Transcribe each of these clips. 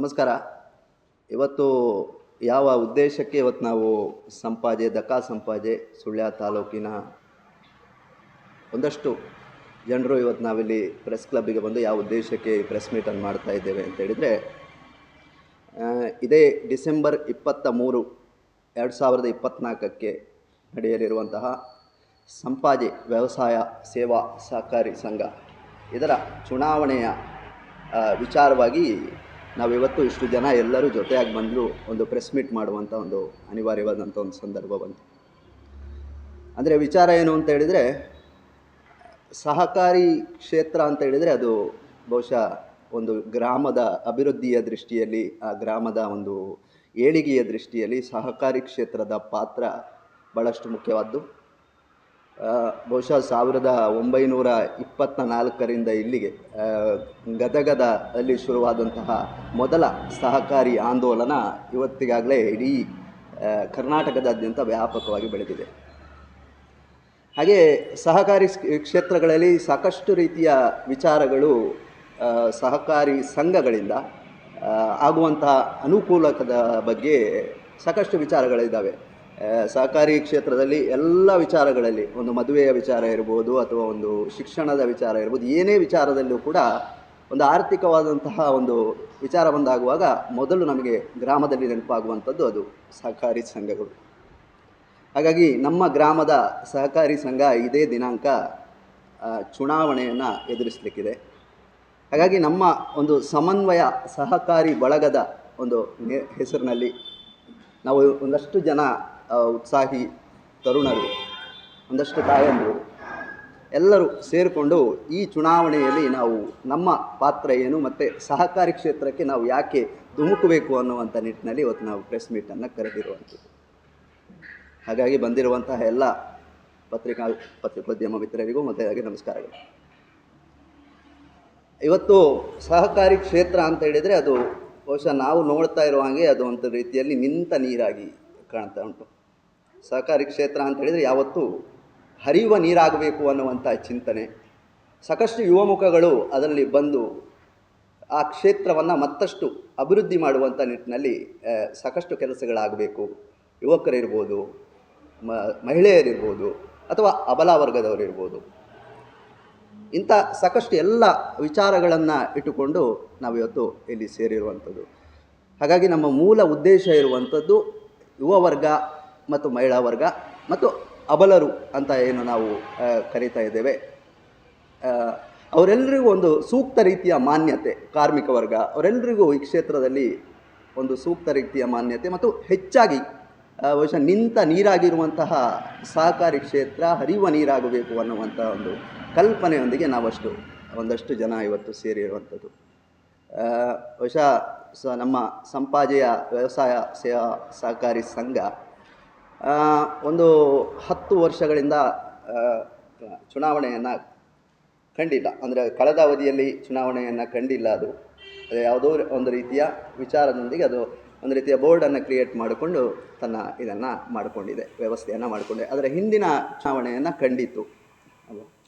ನಮಸ್ಕಾರ. ಇವತ್ತು ಯಾವ ಉದ್ದೇಶಕ್ಕೆ ಇವತ್ತು ನಾವು ಸಂಪಾಜೆ, ದಕಾ ಸಂಪಾಜೆ, ಸುಳ್ಯ ತಾಲೂಕಿನ ಒಂದಷ್ಟು ಜನರು ಇವತ್ತು ನಾವಿಲ್ಲಿ ಪ್ರೆಸ್ ಕ್ಲಬ್ಬಿಗೆ ಬಂದು ಯಾವ ಉದ್ದೇಶಕ್ಕೆ ಪ್ರೆಸ್ ಮೀಟನ್ನು ಮಾಡ್ತಾ ಇದ್ದೇವೆ ಅಂತ ಹೇಳಿದರೆ ಇದೇ ಡಿಸೆಂಬರ್ ಇಪ್ಪತ್ತ ಮೂರು ಎರಡು ಸಾವಿರದ ಇಪ್ಪತ್ತ್ನಾಲ್ಕಕ್ಕೆ ನಡೆಯಲಿರುವಂತಹ ಸಂಪಾಜೆ ವ್ಯವಸಾಯ ಸೇವಾ ಸಹಕಾರಿ ಸಂಘ. ಇದರ ಚುನಾವಣೆಯ ವಿಚಾರವಾಗಿ ನಾವಿವತ್ತು ಇಷ್ಟು ಜನ ಎಲ್ಲರೂ ಜೊತೆಯಾಗಿ ಬಂದರೂ ಒಂದು ಪ್ರೆಸ್ ಮೀಟ್ ಮಾಡುವಂಥ ಒಂದು ಅನಿವಾರ್ಯವಾದಂಥ ಒಂದು ಸಂದರ್ಭ ಬಂತು. ಅಂದರೆ ವಿಚಾರ ಏನು ಅಂತ ಹೇಳಿದರೆ, ಸಹಕಾರಿ ಕ್ಷೇತ್ರ ಅಂತ ಹೇಳಿದರೆ ಅದು ಬಹುಶಃ ಒಂದು ಗ್ರಾಮದ ಅಭಿವೃದ್ಧಿಯ ದೃಷ್ಟಿಯಲ್ಲಿ, ಆ ಗ್ರಾಮದ ಒಂದು ಏಳಿಗೆಯ ದೃಷ್ಟಿಯಲ್ಲಿ ಸಹಕಾರಿ ಕ್ಷೇತ್ರದ ಪಾತ್ರ ಭಾಳಷ್ಟು ಮುಖ್ಯವಾದ್ದು. ಬಹುಶಃ ಸಾವಿರದ ಒಂಬೈನೂರ ಇಪ್ಪತ್ತ ನಾಲ್ಕರಿಂದ ಇಲ್ಲಿಗೆ ಗದಗದ ಅಲ್ಲಿ ಶುರುವಾದಂತಹ ಮೊದಲ ಸಹಕಾರಿ ಆಂದೋಲನ ಇವತ್ತಿಗಾಗಲೇ ಇಡೀ ಕರ್ನಾಟಕದಾದ್ಯಂತ ವ್ಯಾಪಕವಾಗಿ ಬೆಳೆದಿದೆ. ಹಾಗೆ ಸಹಕಾರಿ ಕ್ಷೇತ್ರಗಳಲ್ಲಿ ಸಾಕಷ್ಟು ರೀತಿಯ ವಿಚಾರಗಳು ಸಹಕಾರಿ ಸಂಘಗಳಿಂದ ಆಗುವಂತಹ ಅನುಕೂಲಕದ ಬಗ್ಗೆ ಸಾಕಷ್ಟು ವಿಚಾರಗಳಿದ್ದಾವೆ. ಸಹಕಾರಿ ಕ್ಷೇತ್ರದಲ್ಲಿ ಎಲ್ಲ ವಿಚಾರಗಳಲ್ಲಿ, ಒಂದು ಮದುವೆಯ ವಿಚಾರ ಇರ್ಬೋದು ಅಥವಾ ಒಂದು ಶಿಕ್ಷಣದ ವಿಚಾರ ಇರ್ಬೋದು, ಏನೇ ವಿಚಾರದಲ್ಲೂ ಕೂಡ ಒಂದು ಆರ್ಥಿಕವಾದಂತಹ ಒಂದು ವಿಚಾರ ಬಂದಾಗುವಾಗ ಮೊದಲು ನಮಗೆ ಗ್ರಾಮದಲ್ಲಿ ನೆನಪಾಗುವಂಥದ್ದು ಅದು ಸಹಕಾರಿ ಸಂಘಗಳು. ಹಾಗಾಗಿ ನಮ್ಮ ಗ್ರಾಮದ ಸಹಕಾರಿ ಸಂಘ ಇದೇ ದಿನಾಂಕ ಚುನಾವಣೆಯನ್ನು ಎದುರಿಸಲಿಕ್ಕಿದೆ. ಹಾಗಾಗಿ ನಮ್ಮ ಒಂದು ಸಮನ್ವಯ ಸಹಕಾರಿ ಬಳಗದ ಒಂದು ಹೆಸರಿನಲ್ಲಿ ನಾವು ಒಂದಷ್ಟು ಜನ ಉತ್ಸಾಹಿ ತರುಣರು, ಒಂದಷ್ಟು ತಾಯಂದರು, ಎಲ್ಲರೂ ಸೇರಿಕೊಂಡು ಈ ಚುನಾವಣೆಯಲ್ಲಿ ನಾವು ನಮ್ಮ ಪಾತ್ರ ಏನು ಮತ್ತು ಸಹಕಾರಿ ಕ್ಷೇತ್ರಕ್ಕೆ ನಾವು ಯಾಕೆ ಧುಮುಕಬೇಕು ಅನ್ನುವಂಥ ನಿಟ್ಟಿನಲ್ಲಿ ಇವತ್ತು ನಾವು ಪ್ರೆಸ್ ಮೀಟನ್ನು ಕರೆದಿರುವಂಥದ್ದು. ಹಾಗಾಗಿ ಬಂದಿರುವಂತಹ ಎಲ್ಲ ಪತ್ರಿಕಾ, ಪತ್ರಿಕೋದ್ಯಮ ಮಿತ್ರರಿಗೂ ಹಾಗೆ ನಮಸ್ಕಾರಗಳು. ಇವತ್ತು ಸಹಕಾರಿ ಕ್ಷೇತ್ರ ಅಂತ ಹೇಳಿದರೆ ಅದು ಬಹುಶಃ ನಾವು ನೋಡ್ತಾ ಇರುವ ಹಾಗೆ ಅದು ಒಂದು ರೀತಿಯಲ್ಲಿ ನಿಂತ ನೀರಾಗಿ ಕಾಣ್ತಾ ಉಂಟು. ಸಹಕಾರಿ ಕ್ಷೇತ್ರ ಅಂತ ಹೇಳಿದರೆ ಯಾವತ್ತೂ ಹರಿಯುವ ನೀರಾಗಬೇಕು ಅನ್ನುವಂಥ ಚಿಂತನೆ. ಸಾಕಷ್ಟು ಯುವಮುಖಗಳು ಅದರಲ್ಲಿ ಬಂದು ಆ ಕ್ಷೇತ್ರವನ್ನು ಮತ್ತಷ್ಟು ಅಭಿವೃದ್ಧಿ ಮಾಡುವಂಥ ನಿಟ್ಟಿನಲ್ಲಿ ಸಾಕಷ್ಟು ಕೆಲಸಗಳಾಗಬೇಕು. ಯುವಕರಿರ್ಬೋದು, ಮ, ಮಹಿಳೆಯರಿರ್ಬೋದು ಅಥವಾ ಅಬಲ ವರ್ಗದವರಿರ್ಬೋದು. ಇಂಥ ಸಾಕಷ್ಟು ಎಲ್ಲ ವಿಚಾರಗಳನ್ನು ಇಟ್ಟುಕೊಂಡು ನಾವು ಇವತ್ತು ಇಲ್ಲಿ ಸೇರಿರುವಂಥದ್ದು. ಹಾಗಾಗಿ ನಮ್ಮ ಮೂಲ ಉದ್ದೇಶ ಇರುವಂಥದ್ದು ಯುವ ವರ್ಗ ಮತ್ತು ಮಹಿಳಾ ವರ್ಗ ಮತ್ತು ಅಬಲರು ಅಂತ ಏನು ನಾವು ಕರೀತಾ ಇದ್ದೇವೆ. ಅವರೆಲ್ಲರಿಗೂ ಒಂದು ಸೂಕ್ತ ರೀತಿಯ ಮಾನ್ಯತೆ, ಕಾರ್ಮಿಕ ವರ್ಗ ಅವರೆಲ್ಲರಿಗೂ ಈ ಕ್ಷೇತ್ರದಲ್ಲಿ ಒಂದು ಸೂಕ್ತ ರೀತಿಯ ಮಾನ್ಯತೆ ಮತ್ತು ಹೆಚ್ಚಾಗಿ ಬಹುಶಃ ನಿಂತ ನೀರಾಗಿರುವಂತಹ ಸಹಕಾರಿ ಕ್ಷೇತ್ರ, ಹರಿಯುವ ನೀರಾಗಬೇಕು ಅನ್ನುವಂಥ ಒಂದು ಕಲ್ಪನೆಯೊಂದಿಗೆ ನಾವಷ್ಟು, ಒಂದಷ್ಟು ಜನ ಇವತ್ತು ಸೇರಿರುವಂಥದ್ದು. ಬಹುಶಃ ಸ, ನಮ್ಮ ಸಂಪಾಜೆಯ ವ್ಯವಸಾಯ ಸೇವಾ ಸಹಕಾರಿ ಸಂಘ ಒಂದು ಹತ್ತು ವರ್ಷಗಳಿಂದ ಚುನಾವಣೆಯನ್ನು ಕಂಡಿಲ್ಲ. ಅಂದರೆ ಕಳೆದ ಅವಧಿಯಲ್ಲಿ ಚುನಾವಣೆಯನ್ನು ಕಂಡಿಲ್ಲ ಅದು. ಅದು ಯಾವುದೋ ಒಂದು ರೀತಿಯ ವಿಚಾರದೊಂದಿಗೆ ಅದು ಒಂದು ರೀತಿಯ ಬೋರ್ಡನ್ನು ಕ್ರಿಯೇಟ್ ಮಾಡಿಕೊಂಡು ತನ್ನ ಇದನ್ನು ಮಾಡಿಕೊಂಡಿದೆ ವ್ಯವಸ್ಥೆಯನ್ನು ಮಾಡಿಕೊಂಡಿದೆ. ಅದರ ಹಿಂದಿನ ಚುನಾವಣೆಯನ್ನು ಕಂಡಿತ್ತು.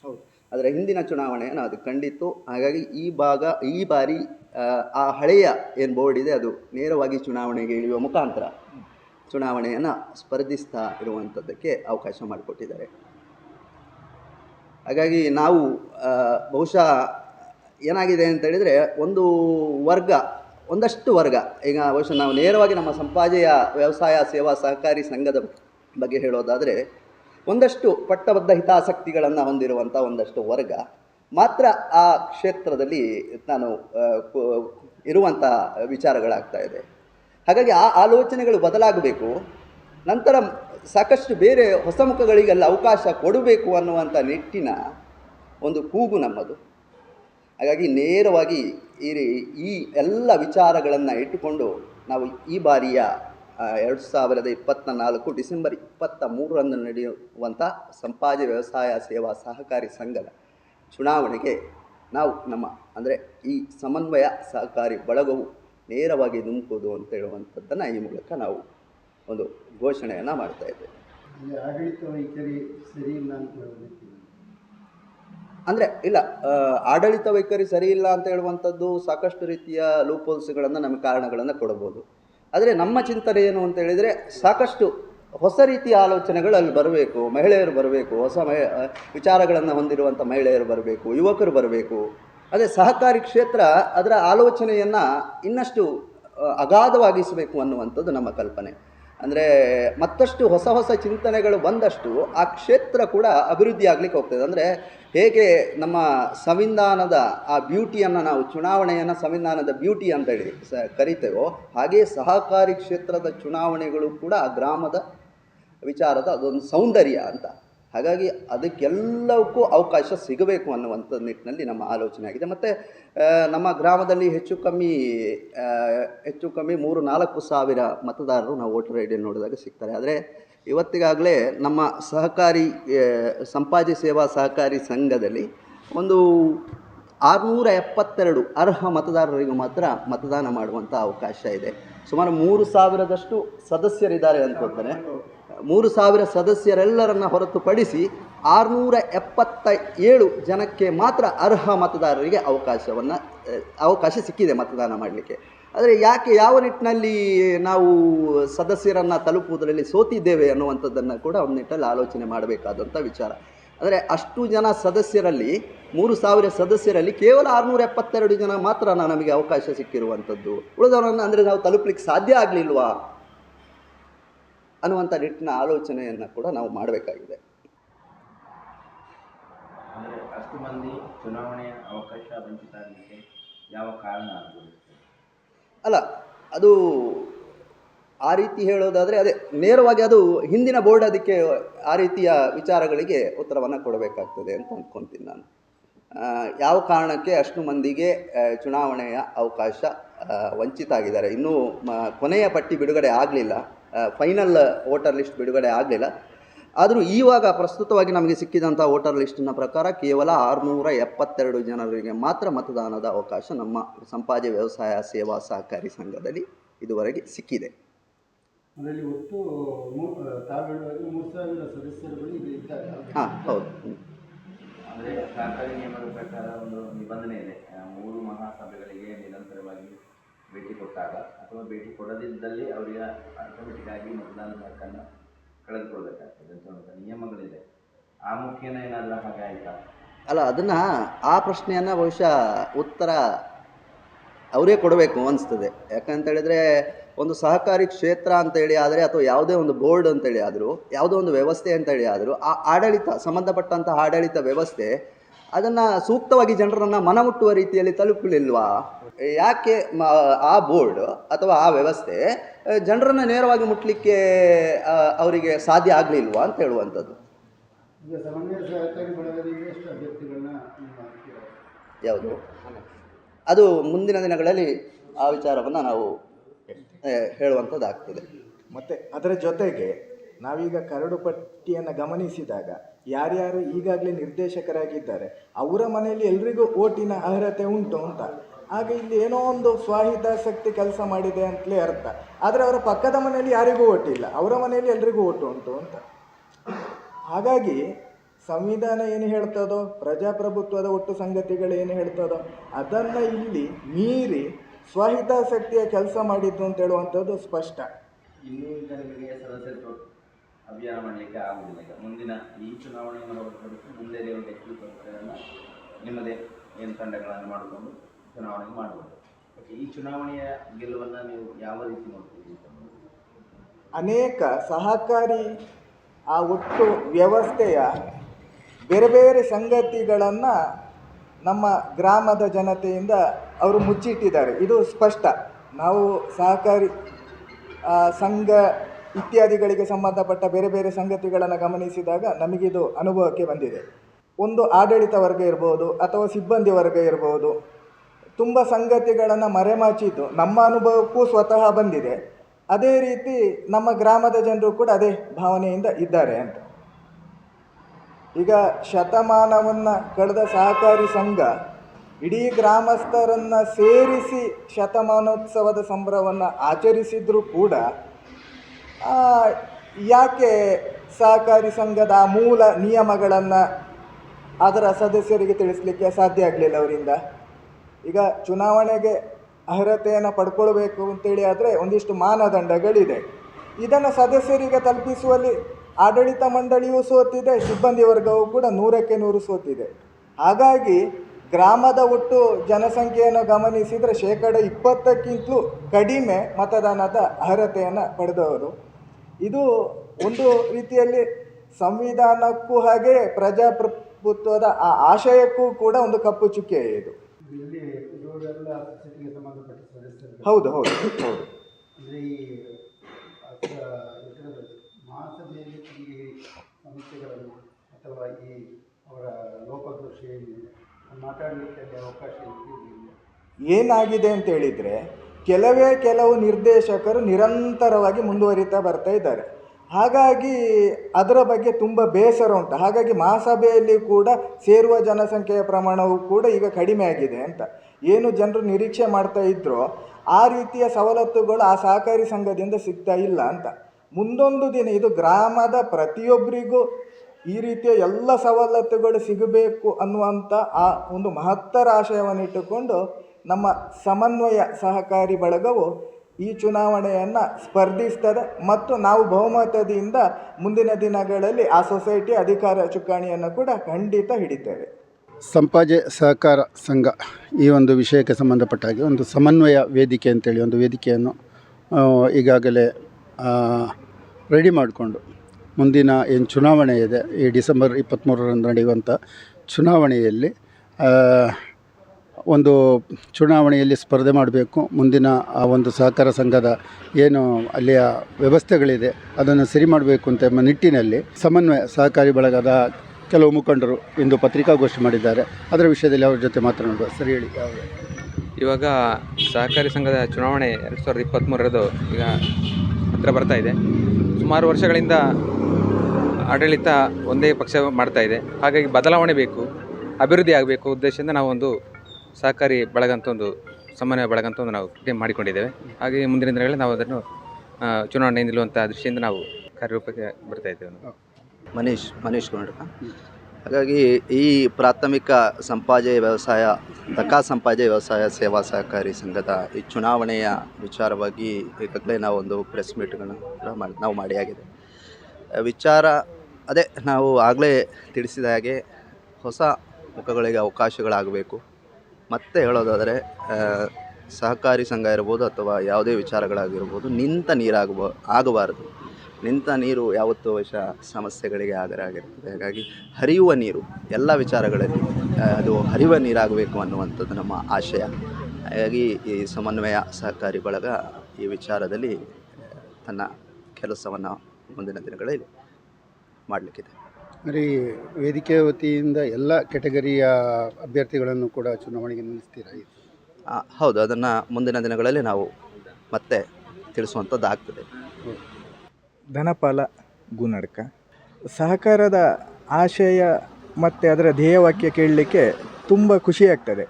ಹೌದು. ಅದರ ಹಿಂದಿನ ಚುನಾವಣೆಯನ್ನು ಅದು ಕಂಡಿತ್ತು. ಹಾಗಾಗಿ ಈ ಭಾಗ ಈ ಬಾರಿ ಆ, ಆ ಹಳೆಯ ಏನು ಬೋರ್ಡ್ ಇದೆ ಅದು ನೇರವಾಗಿ ಚುನಾವಣೆಗೆ ಇಳಿಯುವ ಮುಖಾಂತರ. ಚುನಾವಣೆಯನ್ನು ಸ್ಪರ್ಧಿಸ್ತಾ ಇರುವಂಥದ್ದಕ್ಕೆ ಅವಕಾಶ ಮಾಡಿಕೊಟ್ಟಿದ್ದಾರೆ. ಹಾಗಾಗಿ ನಾವು ಬಹುಶಃ ಏನಾಗಿದೆ ಅಂತ ಹೇಳಿದರೆ ಒಂದು ವರ್ಗ, ಒಂದಷ್ಟು ವರ್ಗ, ಈಗ ಬಹುಶಃ ನಾವು ನೇರವಾಗಿ ನಮ್ಮ ಸಂಪಾಜೆಯ ವ್ಯವಸಾಯ, ಸೇವಾ, ಸಹಕಾರಿ ಸಂಘದ ಬಗ್ಗೆ ಹೇಳೋದಾದರೆ ಒಂದಷ್ಟು ಪಟ್ಟಬದ್ಧ ಹಿತಾಸಕ್ತಿಗಳನ್ನು ಹೊಂದಿರುವಂಥ ಒಂದಷ್ಟು ವರ್ಗ ಮಾತ್ರ ಆ ಕ್ಷೇತ್ರದಲ್ಲಿ ನಾನು ಇರುವಂಥ ವಿಚಾರಗಳಾಗ್ತಾ ಇದೆ. ಹಾಗಾಗಿ ಆ ಆಲೋಚನೆಗಳು ಬದಲಾಗಬೇಕು. ನಂತರ ಸಾಕಷ್ಟು ಬೇರೆ ಹೊಸ ಮುಖಗಳಿಗೆಲ್ಲ ಅವಕಾಶ ಕೊಡಬೇಕು ಅನ್ನುವಂಥ ನಿಟ್ಟಿನ ಒಂದು ಕೂಗು ನಮ್ಮದು. ಹಾಗಾಗಿ ನೇರವಾಗಿ ಈ ಈ ಎಲ್ಲ ವಿಚಾರಗಳನ್ನು ಇಟ್ಟುಕೊಂಡು ನಾವು ಈ ಬಾರಿಯ ಎರಡು ಸಾವಿರದ ಇಪ್ಪತ್ತ ನಾಲ್ಕು ಡಿಸೆಂಬರ್ ಇಪ್ಪತ್ತ ಮೂರರಂದು ನಡೆಯುವಂಥ ಸಂಪಾಜ ವ್ಯವಸಾಯ ಸೇವಾ ಸಹಕಾರಿ ಸಂಘದ ಚುನಾವಣೆಗೆ ನಾವು ನಮ್ಮ, ಅಂದರೆ ಈ ಸಮನ್ವಯ ಸಹಕಾರಿ ಬಳಗವು ನೇರವಾಗಿ ಧುಮುಕುವುದು ಅಂತ ಹೇಳುವಂಥದ್ದನ್ನು ಈ ಮೂಲಕ ನಾವು ಒಂದು ಘೋಷಣೆಯನ್ನು ಮಾಡ್ತಾ ಇದ್ದೇವೆ. ಅಂದರೆ ಇಲ್ಲ ಆಡಳಿತ ವೈಖರಿ ಸರಿ ಇಲ್ಲ ಅಂತ ಹೇಳುವಂಥದ್ದು ಸಾಕಷ್ಟು ರೀತಿಯ ಲೂಪೋಲ್ಸ್ಗಳನ್ನು ನಮಗೆ ಕಾರಣಗಳನ್ನು ಕೊಡಬಹುದು ಆದರೆ ನಮ್ಮ ಚಿಂತನೆ ಏನು ಅಂತ ಹೇಳಿದರೆ ಸಾಕಷ್ಟು ಹೊಸ ರೀತಿಯ ಆಲೋಚನೆಗಳು ಅಲ್ಲಿ ಬರಬೇಕು ಮಹಿಳೆಯರು ಬರಬೇಕು ಹೊಸ ಮಹಿ ವಿಚಾರಗಳನ್ನು ಹೊಂದಿರುವಂಥ ಮಹಿಳೆಯರು ಬರಬೇಕು ಯುವಕರು ಬರಬೇಕು. ಅದೇ ಸಹಕಾರಿ ಕ್ಷೇತ್ರ ಅದರ ಆಲೋಚನೆಯನ್ನು ಇನ್ನಷ್ಟು ಅಗಾಧವಾಗಿಸಬೇಕು ಅನ್ನುವಂಥದ್ದು ನಮ್ಮ ಕಲ್ಪನೆ. ಅಂದರೆ ಮತ್ತಷ್ಟು ಹೊಸ ಹೊಸ ಚಿಂತನೆಗಳು ಬಂದಷ್ಟು ಆ ಕ್ಷೇತ್ರ ಕೂಡ ಅಭಿವೃದ್ಧಿ ಆಗಲಿಕ್ಕೆ ಹೋಗ್ತದೆ. ಅಂದರೆ ಹೇಗೆ ನಮ್ಮ ಸಂವಿಧಾನದ ಆ ಬ್ಯೂಟಿಯನ್ನು ನಾವು ಚುನಾವಣೆಯನ್ನು ಸಂವಿಧಾನದ ಬ್ಯೂಟಿ ಅಂತೇಳಿ ಸ, ಕರಿತೇವೋ ಹಾಗೆಯೇ ಸಹಕಾರಿ ಕ್ಷೇತ್ರದ ಚುನಾವಣೆಗಳು ಕೂಡ ಆ ಗ್ರಾಮದ ವಿಚಾರದ ಅದೊಂದು ಸೌಂದರ್ಯ ಅಂತ. ಹಾಗಾಗಿ ಅದಕ್ಕೆಲ್ಲವಕ್ಕೂ ಅವಕಾಶ ಸಿಗಬೇಕು ಅನ್ನುವಂಥ ನಿಟ್ಟಿನಲ್ಲಿ ನಮ್ಮ ಆಲೋಚನೆ ಆಗಿದೆ. ಮತ್ತು ನಮ್ಮ ಗ್ರಾಮದಲ್ಲಿ ಹೆಚ್ಚು ಕಮ್ಮಿ ಹೆಚ್ಚು ಕಮ್ಮಿ ಮೂರು ನಾಲ್ಕು ಸಾವಿರ ಮತದಾರರು ನಾವು ವೋಟರ್ ಐ ನೋಡಿದಾಗ ಸಿಗ್ತಾರೆ. ಆದರೆ ಇವತ್ತಿಗಾಗಲೇ ನಮ್ಮ ಸಹಕಾರಿ ಸಂಪಾಜಿ ಸೇವಾ ಸಹಕಾರಿ ಸಂಘದಲ್ಲಿ ಒಂದು ಆರುನೂರ ಎಪ್ಪತ್ತೆರಡು ಅರ್ಹ ಮತದಾರರಿಗೂ ಮಾತ್ರ ಮತದಾನ ಮಾಡುವಂಥ ಅವಕಾಶ ಇದೆ. ಸುಮಾರು ಮೂರು ಸಾವಿರದಷ್ಟು ಸದಸ್ಯರಿದ್ದಾರೆ ಅನ್ಕೋತಾನೆ ಮೂರು ಸಾವಿರ ಸದಸ್ಯರೆಲ್ಲರನ್ನು ಹೊರತುಪಡಿಸಿ ಆರುನೂರ ಎಪ್ಪತ್ತ ಏಳು ಜನಕ್ಕೆ ಮಾತ್ರ ಅರ್ಹ ಮತದಾರರಿಗೆ ಅವಕಾಶವನ್ನು ಅವಕಾಶ ಸಿಕ್ಕಿದೆ ಮತದಾನ ಮಾಡಲಿಕ್ಕೆ. ಆದರೆ ಯಾಕೆ ಯಾವ ನಿಟ್ಟಿನಲ್ಲಿ ನಾವು ಸದಸ್ಯರನ್ನು ತಲುಪುವುದರಲ್ಲಿ ಸೋತಿದ್ದೇವೆ ಅನ್ನುವಂಥದ್ದನ್ನು ಕೂಡ ಒಂದು ನಿಟ್ಟಲ್ಲಿ ಆಲೋಚನೆ ಮಾಡಬೇಕಾದಂಥ ವಿಚಾರ. ಅಂದರೆ ಅಷ್ಟು ಜನ ಸದಸ್ಯರಲ್ಲಿ, ಮೂರು ಸಾವಿರ ಸದಸ್ಯರಲ್ಲಿ ಕೇವಲ ಆರುನೂರ ಎಪ್ಪತ್ತೆರಡು ಜನ ಮಾತ್ರ ನಮಗೆ ಅವಕಾಶ ಸಿಕ್ಕಿರುವಂಥದ್ದು. ಉಳಿದವರನ್ನು ಅಂದರೆ ನಾವು ತಲುಪಲಿಕ್ಕೆ ಸಾಧ್ಯ ಆಗಲಿಲ್ವಾ? ಅನ್ನುವಂಥ ನಿಟ್ಟಿನ ಆಲೋಚನೆಯನ್ನು ಕೂಡ ನಾವು ಮಾಡಬೇಕಾಗಿದೆ. ಅಷ್ಟು ಮಂದಿ ಚುನಾವಣೆಯ ಅವಕಾಶ ಯಾವ ಕಾರಣ ಅಲ್ಲ ಅದು ಆ ರೀತಿ ಹೇಳೋದಾದರೆ ಅದೇ ನೇರವಾಗಿ ಅದು ಹಿಂದಿನ ಬೋರ್ಡ್ ಅದಕ್ಕೆ ಆ ರೀತಿಯ ವಿಚಾರಗಳಿಗೆ ಉತ್ತರವನ್ನು ಕೊಡಬೇಕಾಗ್ತದೆ ಅಂತ ಅಂದ್ಕೊತೀನಿ ನಾನು. ಯಾವ ಕಾರಣಕ್ಕೆ ಅಷ್ಟು ಮಂದಿಗೆ ಚುನಾವಣೆಯ ಅವಕಾಶ ವಂಚಿತ ಆಗಿದ್ದಾರೆ? ಇನ್ನೂ ಕೊನೆಯ ಪಟ್ಟಿ ಬಿಡುಗಡೆ ಆಗಲಿಲ್ಲ. ಫೈನಲ್ ವೋಟರ್ ಲಿಸ್ಟ್ ಬಿಡುಗಡೆ ಆಗಲಿಲ್ಲ. ಆದರೂ ಈವಾಗ ಪ್ರಸ್ತುತವಾಗಿ ನಮಗೆ ಸಿಕ್ಕಿದಂಥ ವೋಟರ್ ಲಿಸ್ಟಿನ ಪ್ರಕಾರ ಕೇವಲ ಆರುನೂರ ಎಪ್ಪತ್ತೆರಡು ಜನರಿಗೆ ಮಾತ್ರ ಮತದಾನದ ಅವಕಾಶ ನಮ್ಮ ಸಂಪಾಜೆ ವ್ಯವಸಾಯ ಸೇವಾ ಸಹಕಾರಿ ಸಂಘದಲ್ಲಿ ಇದುವರೆಗೆ ಸಿಕ್ಕಿದೆ. ಅದರಲ್ಲಿ ಒಟ್ಟು ಮೂ ತಾವು ಮೂರು ಸಾವಿರ ಸದಸ್ಯರುಗಳು ಹಾಂ ಹೌದು. ಅಂದರೆ ಸರ್ಕಾರಿ ನಿಯಮದ ಪ್ರಕಾರ ಒಂದು ನಿಬಂಧನೆ ಇದೆ. ಮೂರು ಮಹಾಸಭೆಗಳಿಗೆ ನಿರಂತರವಾಗಿ ಭೇಟಿ ಕೊಟ್ಟಾಗ ಅಥವಾ ಭೇಟಿ ಕೊಡದಿದ್ದಲ್ಲಿ ಅವರಿಗೆ ಆಟೋಮೆಟಿಕ್ ಆಗಿ ಮತದಾನದ ಹಕ್ಕನ್ನು ಕಳೆದುಕೊಳ್ಬೇಕಾಗ್ತದೆ ಅಂತ ನಿಯಮಗಳಿದೆ. ಆ ಮುಖೇನ ಏನಾದರೂ ಹಾಗೆ ಆಯಿತಾ? ಅಲ್ಲ, ಅದನ್ನು ಆ ಪ್ರಶ್ನೆಯನ್ನು ಬಹುಶಃ ಉತ್ತರ ಅವರೇ ಕೊಡಬೇಕು ಅನಿಸ್ತದೆ. ಯಾಕಂತ ಹೇಳಿದ್ರೆ ಒಂದು ಸಹಕಾರಿ ಕ್ಷೇತ್ರ ಅಂತೇಳಿ ಆದರೆ ಅಥವಾ ಯಾವುದೇ ಒಂದು ಬೋರ್ಡ್ ಅಂತೇಳಿ ಆದರೂ, ಯಾವುದೋ ಒಂದು ವ್ಯವಸ್ಥೆ ಅಂತೇಳಿ ಆದರೂ, ಆ ಆಡಳಿತ, ಸಂಬಂಧಪಟ್ಟಂತಹ ಆಡಳಿತ ವ್ಯವಸ್ಥೆ ಅದನ್ನು ಸೂಕ್ತವಾಗಿ ಜನರನ್ನು ಮನಮುಟ್ಟುವ ರೀತಿಯಲ್ಲಿ ತಲುಪಲಿಲ್ವಾ? ಯಾಕೆ ಮ ಆ ಬೋರ್ಡ್ ಅಥವಾ ಆ ವ್ಯವಸ್ಥೆ ಜನರನ್ನು ನೇರವಾಗಿ ಮುಟ್ಟಲಿಕ್ಕೆ ಅವರಿಗೆ ಸಾಧ್ಯ ಆಗಲಿಲ್ವಾ ಅಂತ ಹೇಳುವಂಥದ್ದು? ಯಾವುದು? ಅದು ಮುಂದಿನ ದಿನಗಳಲ್ಲಿ ಆ ವಿಚಾರವನ್ನು ನಾವು ಹೇಳುವಂಥದ್ದಾಗ್ತದೆ. ಮತ್ತು ಅದರ ಜೊತೆಗೆ ನಾವೀಗ ಕರಡು ಪಟ್ಟಿಯನ್ನು ಗಮನಿಸಿದಾಗ ಯಾರ್ಯಾರು ಈಗಾಗಲೇ ನಿರ್ದೇಶಕರಾಗಿದ್ದಾರೆ, ಅವರ ಮನೆಯಲ್ಲಿ ಎಲ್ರಿಗೂ ಓಟಿನ ಅರ್ಹತೆ ಉಂಟು ಅಂತ. ಆಗ ಇಲ್ಲಿ ಏನೋ ಒಂದು ಸ್ವಾಹಿತಾಸಕ್ತಿ ಕೆಲಸ ಮಾಡಿದೆ ಅಂತಲೇ ಅರ್ಥ. ಆದರೆ ಅವರ ಪಕ್ಕದ ಮನೆಯಲ್ಲಿ ಯಾರಿಗೂ ಓಟಿಲ್ಲ, ಅವರ ಮನೆಯಲ್ಲಿ ಎಲ್ರಿಗೂ ಓಟು ಉಂಟು ಅಂತ. ಹಾಗಾಗಿ ಸಂವಿಧಾನ ಏನು ಹೇಳ್ತದೋ, ಪ್ರಜಾಪ್ರಭುತ್ವದ ಒಟ್ಟು ಸಂಗತಿಗಳು ಏನು ಹೇಳ್ತದೋ, ಅದನ್ನು ಇಲ್ಲಿ ಮೀರಿ ಸ್ವಹಿತಾಸಕ್ತಿಯ ಕೆಲಸ ಮಾಡಿದ್ದು ಅಂತ ಹೇಳುವಂಥದ್ದು ಸ್ಪಷ್ಟ. ಅಭಿಯಾನ ಮಾಡಲಿಕ್ಕೆ ಆಗುವುದಿಲ್ಲ. ಈಗ ಮುಂದಿನ ಈ ಚುನಾವಣೆಯನ್ನು ಹೊರತುಪಡಿಸಿ ಮುಂದೆ ದೇವರು ನಿಮ್ಮದೇ ಏನು ತಂಡಗಳನ್ನು ಮಾಡಿಕೊಂಡು ಚುನಾವಣೆ ಮಾಡಬಹುದು ಈ ಚುನಾವಣೆಯ ಗೆಲುವನ್ನು ನೀವು ಯಾವ ರೀತಿ ನೋಡ್ತೀರಿ ಅನೇಕ ಸಹಕಾರಿ ಆ ಒಟ್ಟು ವ್ಯವಸ್ಥೆಯ ಬೇರೆ ಬೇರೆ ಸಂಗತಿಗಳನ್ನು ನಮ್ಮ ಗ್ರಾಮದ ಜನತೆಯಿಂದ ಅವರು ಮುಚ್ಚಿಟ್ಟಿದ್ದಾರೆ. ಇದು ಸ್ಪಷ್ಟ. ನಾವು ಸಹಕಾರಿ ಸಂಘ ಇತ್ಯಾದಿಗಳಿಗೆ ಸಂಬಂಧಪಟ್ಟ ಬೇರೆ ಬೇರೆ ಸಂಗತಿಗಳನ್ನು ಗಮನಿಸಿದಾಗ ನಮಗಿದು ಅನುಭವಕ್ಕೆ ಬಂದಿದೆ. ಒಂದು ಆಡಳಿತ ವರ್ಗ ಇರ್ಬೋದು ಅಥವಾ ಸಿಬ್ಬಂದಿ ವರ್ಗ ಇರ್ಬೋದು, ತುಂಬ ಸಂಗತಿಗಳನ್ನು ಮರೆಮಾಚಿದ್ದು ನಮ್ಮ ಅನುಭವಕ್ಕೂ ಸ್ವತಃ ಬಂದಿದೆ. ಅದೇ ರೀತಿ ನಮ್ಮ ಗ್ರಾಮದ ಜನರು ಕೂಡ ಅದೇ ಭಾವನೆಯಿಂದ ಇದ್ದಾರೆ ಅಂತ. ಈಗ ಶತಮಾನವನ್ನು ಕಳೆದ ಸಹಕಾರಿ ಸಂಘ ಇಡೀ ಗ್ರಾಮಸ್ಥರನ್ನು ಸೇರಿಸಿ ಶತಮಾನೋತ್ಸವದ ಸಂಭ್ರಮವನ್ನು ಆಚರಿಸಿದರೂ ಕೂಡ ಯಾಕೆ ಸಹಕಾರಿ ಸಂಘದ ಮೂಲ ನಿಯಮಗಳನ್ನು ಅದರ ಸದಸ್ಯರಿಗೆ ತಿಳಿಸ್ಲಿಕ್ಕೆ ಸಾಧ್ಯ ಆಗಲಿಲ್ಲ ಅವರಿಂದ? ಈಗ ಚುನಾವಣೆಗೆ ಅರ್ಹತೆಯನ್ನು ಪಡ್ಕೊಳ್ಬೇಕು ಅಂತೇಳಿ ಆದರೆ ಒಂದಿಷ್ಟು ಮಾನದಂಡಗಳಿದೆ. ಇದನ್ನು ಸದಸ್ಯರಿಗೆ ತಲುಪಿಸುವಲ್ಲಿ ಆಡಳಿತ ಮಂಡಳಿಯೂ ಸೋತಿದೆ, ಸಿಬ್ಬಂದಿ ವರ್ಗವೂ ಕೂಡ ನೂರಕ್ಕೆ ನೂರು ಸೋತಿದೆ. ಹಾಗಾಗಿ ಗ್ರಾಮದ ಒಟ್ಟು ಜನಸಂಖ್ಯೆಯನ್ನು ಗಮನಿಸಿದರೆ ಶೇಕಡ ಇಪ್ಪತ್ತಕ್ಕಿಂತಲೂ ಕಡಿಮೆ ಮತದಾನದ ಅರ್ಹತೆಯನ್ನು ಪಡೆದವರು. ಇದು ಒಂದು ರೀತಿಯಲ್ಲಿ ಸಂವಿಧಾನಕ್ಕೂ ಹಾಗೆ ಪ್ರಜಾಪ್ರಭುತ್ವದ ಆ ಆಶಯಕ್ಕೂ ಕೂಡ ಒಂದು ಕಪ್ಪು ಚುಕ್ಕೆ ಇದು. ಹೌದು ಹೌದು ಹೌದು. ಅಥವಾ ಈ ಅವರ ಲೋಪದೋಷ ಏನಿದೆ ಅದು ಮಾತಾಡಲಿಕ್ಕೆ ಅವಕಾಶ ಇದೆ ಏನಾಗಿದೆ ಅಂತ ಹೇಳಿದರೆ ಕೆಲವೇ ಕೆಲವು ನಿರ್ದೇಶಕರು ನಿರಂತರವಾಗಿ ಮುಂದುವರಿತಾ ಬರ್ತಾ ಇದ್ದಾರೆ. ಹಾಗಾಗಿ ಅದರ ಬಗ್ಗೆ ತುಂಬ ಬೇಸರ ಉಂಟು. ಹಾಗಾಗಿ ಮಹಾಸಭೆಯಲ್ಲಿ ಕೂಡ ಸೇರುವ ಜನಸಂಖ್ಯೆಯ ಪ್ರಮಾಣವು ಕೂಡ ಈಗ ಕಡಿಮೆ ಆಗಿದೆ ಅಂತ. ಏನು ಜನರು ನಿರೀಕ್ಷೆ ಮಾಡ್ತಾ ಇದ್ರೋ ಆ ರೀತಿಯ ಸವಲತ್ತುಗಳು ಆ ಸಹಕಾರಿ ಸಂಘದಿಂದ ಸಿಗ್ತಾ ಇಲ್ಲ ಅಂತ. ಮುಂದೊಂದು ದಿನ ಇದು ಗ್ರಾಮದ ಪ್ರತಿಯೊಬ್ಬರಿಗೂ ಈ ರೀತಿಯ ಎಲ್ಲ ಸವಲತ್ತುಗಳು ಸಿಗಬೇಕು ಅನ್ನುವಂಥ ಆ ಒಂದು ಮಹತ್ತರ ಆಶಯವನ್ನಿಟ್ಟುಕೊಂಡು ನಮ್ಮ ಸಮನ್ವಯ ಸಹಕಾರಿ ಬಳಗವು ಈ ಚುನಾವಣೆಯನ್ನು ಸ್ಪರ್ಧಿಸ್ತದೆ ಮತ್ತು ನಾವು ಬಹುಮತದಿಂದ ಮುಂದಿನ ದಿನಗಳಲ್ಲಿ ಆ ಸೊಸೈಟಿ ಅಧಿಕಾರ ಚುಕ್ಕಾಣಿಯನ್ನು ಕೂಡ ಖಂಡಿತ ಹಿಡಿತೇವೆ. ಸಂಪಾಜೆ ಸಹಕಾರ ಸಂಘ ಈ ಒಂದು ವಿಷಯಕ್ಕೆ ಸಂಬಂಧಪಟ್ಟ ಹಾಗೆ ಒಂದು ಸಮನ್ವಯ ವೇದಿಕೆ ಅಂತೇಳಿ ಒಂದು ವೇದಿಕೆಯನ್ನು ಈಗಾಗಲೇ ರೆಡಿ ಮಾಡಿಕೊಂಡು ಮುಂದಿನ ಏನು ಚುನಾವಣೆ ಇದೆ, ಈ ಡಿಸೆಂಬರ್ ಇಪ್ಪತ್ತ್ಮೂರರಂದು ನಡೆಯುವಂಥ ಚುನಾವಣೆಯಲ್ಲಿ ಒಂದು ಚುನಾವಣೆಯಲ್ಲಿ ಸ್ಪರ್ಧೆ ಮಾಡಬೇಕು. ಮುಂದಿನ ಆ ಒಂದು ಸಹಕಾರ ಸಂಘದ ಏನು ಅಲ್ಲಿಯ ವ್ಯವಸ್ಥೆಗಳಿದೆ, ಅದನ್ನು ಸರಿ ಮಾಡಬೇಕು ಅಂತ ಎಂಬ ನಿಟ್ಟಿನಲ್ಲಿ ಸಮನ್ವಯ ಸಹಕಾರಿ ಬಳಗದ ಕೆಲವು ಮುಖಂಡರು ಇಂದು ಪತ್ರಿಕಾಗೋಷ್ಠಿ ಮಾಡಿದ್ದಾರೆ. ಅದರ ವಿಷಯದಲ್ಲಿ ಅವರ ಜೊತೆ ಮಾತನಾಡುವ ಸರಿ ಹೇಳಿ ಇವಾಗ ಸಹಕಾರಿ ಸಂಘದ ಚುನಾವಣೆ ಎರಡು ಸಾವಿರದ ಇಪ್ಪತ್ತ್ಮೂರರದು ಈಗ ಹತ್ತಿರ ಬರ್ತಾ ಇದೆ. ಸುಮಾರು ವರ್ಷಗಳಿಂದ ಆಡಳಿತ ಒಂದೇ ಪಕ್ಷ ಮಾಡ್ತಾ ಇದೆ. ಹಾಗಾಗಿ ಬದಲಾವಣೆ ಬೇಕು, ಅಭಿವೃದ್ಧಿ ಆಗಬೇಕು ಉದ್ದೇಶದಿಂದ ನಾವೊಂದು ಸಹಕಾರಿ ಬಳಗ ಅಂತ ಒಂದು, ಸಮನ್ವಯ ಬಳಗ ಅಂತ ಒಂದು ನಾವು ಮಾಡಿಕೊಂಡಿದ್ದೇವೆ. ಹಾಗೆ ಮುಂದಿನ ದಿನಗಳಲ್ಲಿ ನಾವು ಅದನ್ನು ಚುನಾವಣೆ ನಿಲ್ಲುವಂಥ ದೃಷ್ಟಿಯಿಂದ ನಾವು ಕಾರ್ಯರೂಪಕ್ಕೆ ಬರ್ತಾ ಇದ್ದೇವೆ. ಮನೀಶ್ ಮನೀಶ್ ಕುಮಾರ್ ಹಾಗಾಗಿ ಈ ಪ್ರಾಥಮಿಕ ಸಂಪಾಜೆ ವ್ಯವಸಾಯ ತಕ ಸಂಪಾಜೆ ವ್ಯವಸಾಯ ಸೇವಾ ಸಹಕಾರಿ ಸಂಘದ ಈ ಚುನಾವಣೆಯ ವಿಚಾರವಾಗಿ ಈಗಾಗಲೇ ನಾವು ಒಂದು ಪ್ರೆಸ್ ಮೀಟ್ಗಳನ್ನು ಕೂಡ ಮಾಡಿ ನಾವು ಮಾಡಿ ಆಗಿದೆ ವಿಚಾರ ಅದೇ ನಾವು ಆಗಲೇ ತಿಳಿಸಿದ ಹಾಗೆ ಹೊಸ ಮುಖಗಳಿಗೆ ಅವಕಾಶಗಳಾಗಬೇಕು. ಮತ್ತೆ ಹೇಳೋದಾದರೆ ಸಹಕಾರಿ ಸಂಘ ಇರ್ಬೋದು ಅಥವಾ ಯಾವುದೇ ವಿಚಾರಗಳಾಗಿರ್ಬೋದು, ನಿಂತ ನೀರಾಗಬ ಆಗಬಾರದು. ನಿಂತ ನೀರು ಯಾವತ್ತೂ ವಶ ಸಮಸ್ಯೆಗಳಿಗೆ ಆಗರಾಗಿರ್ತದೆ ಹಾಗಾಗಿ ಹರಿಯುವ ನೀರು, ಎಲ್ಲ ವಿಚಾರಗಳಲ್ಲಿ ಅದು ಹರಿಯುವ ನೀರಾಗಬೇಕು ಅನ್ನುವಂಥದ್ದು ನಮ್ಮ ಆಶಯ. ಹಾಗಾಗಿ ಈ ಸಮನ್ವಯ ಸಹಕಾರಿ ಬಳಗ ಈ ವಿಚಾರದಲ್ಲಿ ತನ್ನ ಕೆಲಸವನ್ನು ಮುಂದಿನ ದಿನಗಳಲ್ಲಿ ಮಾಡಲಿಕ್ಕಿದೆ. ಈ ವೇದಿಕೆ ವತಿಯಿಂದ ಎಲ್ಲ ಕೆಟಗರಿಯ ಅಭ್ಯರ್ಥಿಗಳನ್ನು ಕೂಡ ಚುನಾವಣೆಗೆ ನಿಲ್ಲಿಸ್ತೀರಾ ಆ, ಹೌದು ಅದನ್ನು ಮುಂದಿನ ದಿನಗಳಲ್ಲಿ ನಾವು ಮತ್ತೆ ತಿಳಿಸುವಂಥದ್ದು ಆಗ್ತದೆ. ಧನಪಾಲ ಗುನಡ್ಕ. ಸಹಕಾರದ ಆಶಯ ಮತ್ತು ಅದರ ಧ್ಯೇಯವಾಕ್ಯ ಕೇಳಲಿಕ್ಕೆ ತುಂಬ ಖುಷಿಯಾಗ್ತದೆ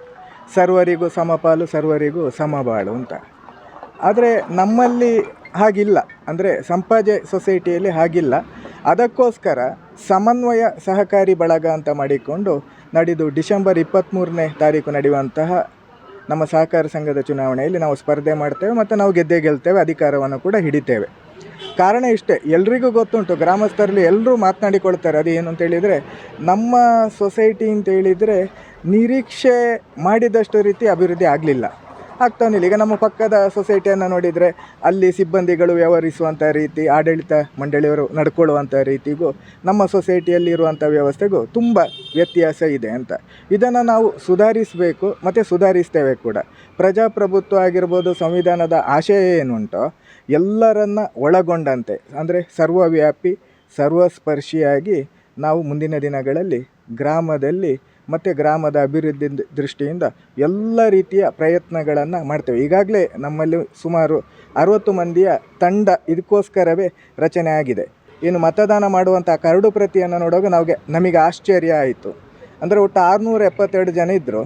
ಸರ್ವರಿಗೂ ಸಮಪಾಲು ಸರ್ವರಿಗೂ ಸಮಬಾಳು ಅಂತ. ಆದರೆ ನಮ್ಮಲ್ಲಿ ಹಾಗಿಲ್ಲ. ಅಂದರೆ ಸಂಪಾಜೆ ಸೊಸೈಟಿಯಲ್ಲಿ ಹಾಗಿಲ್ಲ. ಅದಕ್ಕೋಸ್ಕರ ಸಮನ್ವಯ ಸಹಕಾರಿ ಬಳಗ ಅಂತ ಮಾಡಿಕೊಂಡು ನಡೆದು ಡಿಸೆಂಬರ್ ಇಪ್ಪತ್ತ್ಮೂರನೇ ತಾರೀಕು ನಡೆಯುವಂತಹ ನಮ್ಮ ಸಹಕಾರ ಸಂಘದ ಚುನಾವಣೆಯಲ್ಲಿ ನಾವು ಸ್ಪರ್ಧೆ ಮಾಡ್ತೇವೆ ಮತ್ತು ನಾವು ಗೆದ್ದೇ ಗೆಲ್ತೇವೆ, ಅಧಿಕಾರವನ್ನು ಕೂಡ ಹಿಡಿತೇವೆ. ಕಾರಣ ಇಷ್ಟೇ, ಎಲ್ರಿಗೂ ಗೊತ್ತುಂಟು, ಗ್ರಾಮಸ್ಥರಲ್ಲಿ ಎಲ್ಲರೂ ಮಾತನಾಡಿಕೊಳ್ತಾರೆ. ಅದು ಏನು ಅಂತೇಳಿದರೆ, ನಮ್ಮ ಸೊಸೈಟಿ ಅಂತ ಹೇಳಿದರೆ ನಿರೀಕ್ಷೆ ಮಾಡಿದಷ್ಟು ರೀತಿ ಅಭಿವೃದ್ಧಿ ಆಗಲಿಲ್ಲ. ಆಗ್ತಾನಿಲ್ಲ ಈಗ ನಮ್ಮ ಪಕ್ಕದ ಸೊಸೈಟಿಯನ್ನು ನೋಡಿದರೆ ಅಲ್ಲಿ ಸಿಬ್ಬಂದಿಗಳು ವ್ಯವಹರಿಸುವಂಥ ರೀತಿ, ಆಡಳಿತ ಮಂಡಳಿಯವರು ನಡ್ಕೊಳ್ಳುವಂಥ ರೀತಿಗೂ, ನಮ್ಮ ಸೊಸೈಟಿಯಲ್ಲಿ ಇರುವಂಥ ವ್ಯವಸ್ಥೆಗೂ ತುಂಬ ವ್ಯತ್ಯಾಸ ಇದೆ ಅಂತ. ಇದನ್ನು ನಾವು ಸುಧಾರಿಸಬೇಕು, ಮತ್ತು ಸುಧಾರಿಸ್ತೇವೆ ಕೂಡ. ಪ್ರಜಾಪ್ರಭುತ್ವ ಆಗಿರ್ಬೋದು, ಸಂವಿಧಾನದ ಆಶಯ ಏನುಂಟೋ, ಎಲ್ಲರನ್ನ ಒಳಗೊಂಡಂತೆ, ಅಂದರೆ ಸರ್ವವ್ಯಾಪಿ, ಸರ್ವಸ್ಪರ್ಶಿಯಾಗಿ ನಾವು ಮುಂದಿನ ದಿನಗಳಲ್ಲಿ ಗ್ರಾಮದಲ್ಲಿ ಮತ್ತು ಗ್ರಾಮದ ಅಭಿವೃದ್ಧಿ ದೃಷ್ಟಿಯಿಂದ ಎಲ್ಲ ರೀತಿಯ ಪ್ರಯತ್ನಗಳನ್ನು ಮಾಡ್ತೇವೆ. ಈಗಾಗಲೇ ನಮ್ಮಲ್ಲಿ ಸುಮಾರು ಅರುವತ್ತು ಮಂದಿಯ ತಂಡ ಇದಕ್ಕೋಸ್ಕರವೇ ರಚನೆ ಆಗಿದೆ. ಇನ್ನು ಮತದಾನ ಮಾಡುವಂಥ ಕರಡು ಪ್ರತಿಯನ್ನು ನೋಡುವಾಗ ನಮಗೆ ನಮಗೆ ಆಶ್ಚರ್ಯ ಆಯಿತು. ಅಂದರೆ ಒಟ್ಟು ಆರುನೂರ ಎಪ್ಪತ್ತೆರಡು ಜನ ಇದ್ದರು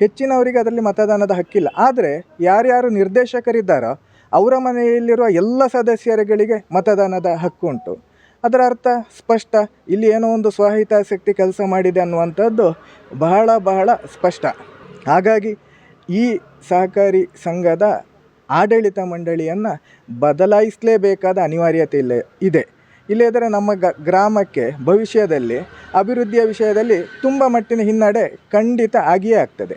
ಹೆಚ್ಚಿನವರಿಗೆ ಅದರಲ್ಲಿ ಮತದಾನದ ಹಕ್ಕಿಲ್ಲ. ಆದರೆ ಯಾರ್ಯಾರು ನಿರ್ದೇಶಕರಿದ್ದಾರೋ, ಅವರ ಮನೆಯಲ್ಲಿರುವ ಎಲ್ಲ ಸದಸ್ಯರುಗಳಿಗೆ ಮತದಾನದ ಹಕ್ಕು ಉಂಟು ಅದರ ಅರ್ಥ ಸ್ಪಷ್ಟ. ಇಲ್ಲಿ ಏನೋ ಒಂದು ಸ್ವಹಿತಾಸಕ್ತಿ ಕೆಲಸ ಮಾಡಿದೆ ಅನ್ನುವಂಥದ್ದು ಬಹಳ ಬಹಳ ಸ್ಪಷ್ಟ. ಹಾಗಾಗಿ ಈ ಸಹಕಾರಿ ಸಂಘದ ಆಡಳಿತ ಮಂಡಳಿಯನ್ನು ಬದಲಾಯಿಸಲೇಬೇಕಾದ ಅನಿವಾರ್ಯತೆ ಇಲ್ಲ ಇದೆ. ಇಲ್ಲದಿದ್ದರೆ ನಮ್ಮ ಗ, ಗ್ರಾಮಕ್ಕೆ ಭವಿಷ್ಯದಲ್ಲಿ, ಅಭಿವೃದ್ಧಿಯ ವಿಷಯದಲ್ಲಿ ತುಂಬ ಮಟ್ಟಿನ ಹಿನ್ನಡೆ ಖಂಡಿತ ಆಗಿಯೇ ಆಗ್ತದೆ.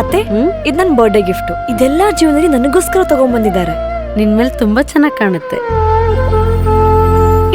ಅತ್ತೆ, ಇದು ನನ್ನ ಬರ್ಡೇ ಗಿಫ್ಟು ಇದೆಲ್ಲ ಜೀವನದಲ್ಲಿ ನನಗೋಸ್ಕರ ತಗೊಂಡ್ಬಂದಿದ್ದಾರೆ ನಿನ್ ಮೇಲೆ ತುಂಬಾ ಚೆನ್ನಾಗಿ ಕಾಣುತ್ತೆ.